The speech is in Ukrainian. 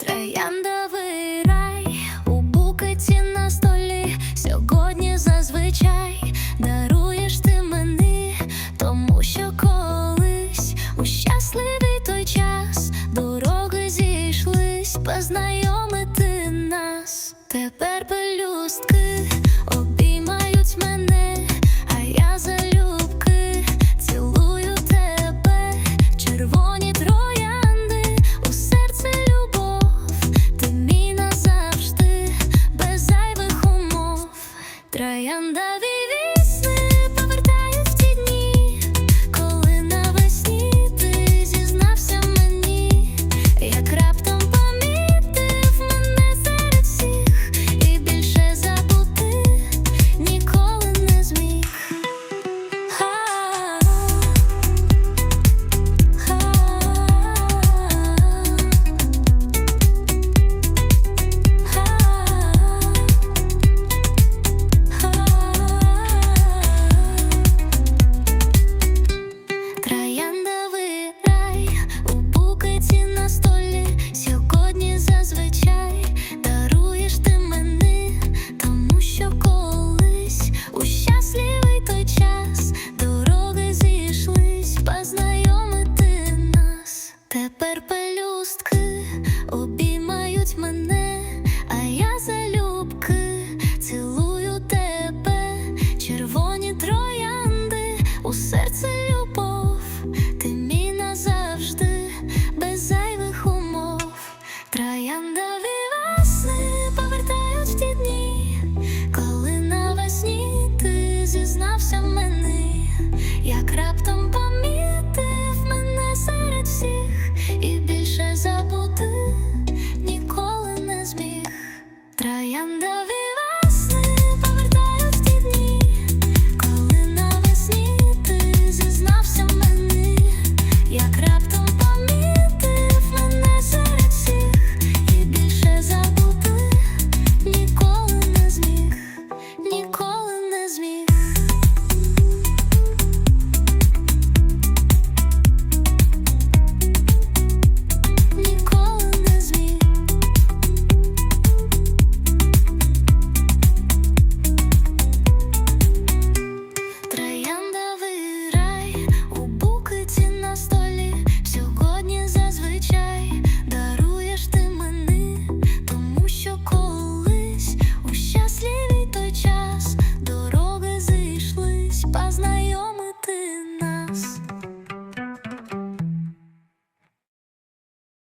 Трояндовий рай у букеті на столі. Сьогодні зазвичай даруєш ти мені, тому що колись у щасливий той час дороги зійшлись, познайомити нас, тепер пелюстки. у серці любов, ти мій назавжди, без зайвих умов, трояндові весни повертають в ті дні, коли навесні ти зізнався мені, як раптом помітив мене серед всіх, і більше забути ніколи не зміг. Троянда